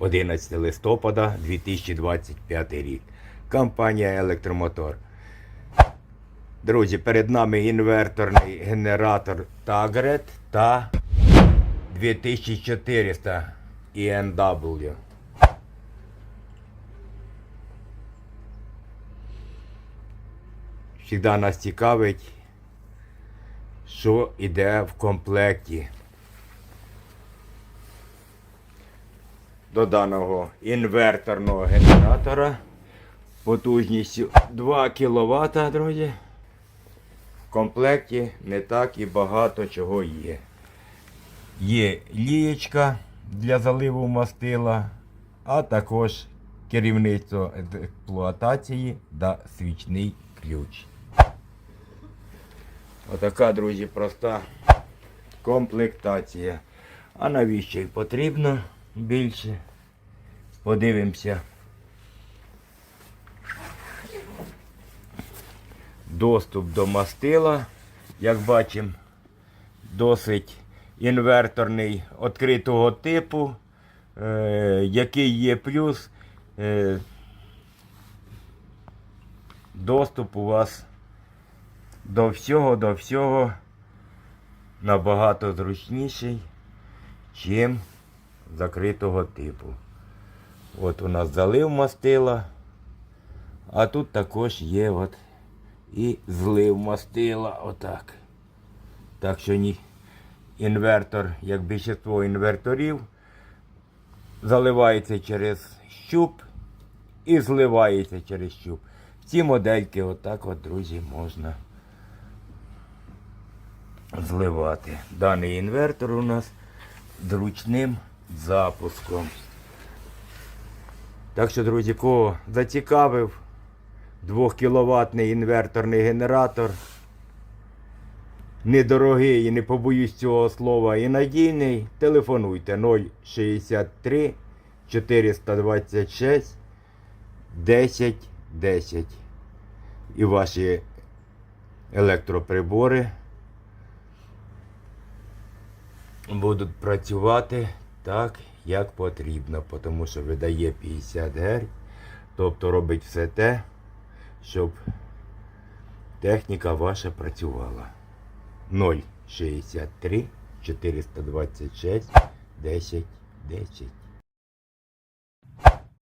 11 листопада 2025 рік. Компанія Електромотор. Друзі, перед нами інверторний генератор Tagret та 2400 ENW. Всегда нас цікавить, що йде в комплекті. До даного інверторного генератора потужністю 2 кВт, друзі. В комплекті не так і багато чого є. Є лієчка для заливу мастила, а також керівництво експлуатації та свічний ключ. Отака, друзі, проста комплектація. А навіщо й потрібно більше? Подивимося. Доступ до мастила, як бачимо, досить інверторний відкритого типу, е, який є плюс. Е, доступ у вас до всього, до всього набагато зручніший, чим закритого типу. От у нас залив мастила, а тут також є от і злив мастила. Отак. Так що ні, інвертор, як більшість інверторів, заливається через щуп і зливається через щуп. Ці модельки отак от, друзі, можна зливати. Даний інвертор у нас з ручним запуском. Так що, друзі, кого зацікавив 2 кВт інверторний генератор. Недорогий і не побоюсь цього слова і надійний. Телефонуйте 063 426 10 10. І ваші електроприбори будуть працювати так, як потрібно, тому що видає 50 Гц, тобто робить все те, щоб техніка ваша працювала. 063 426 10 10.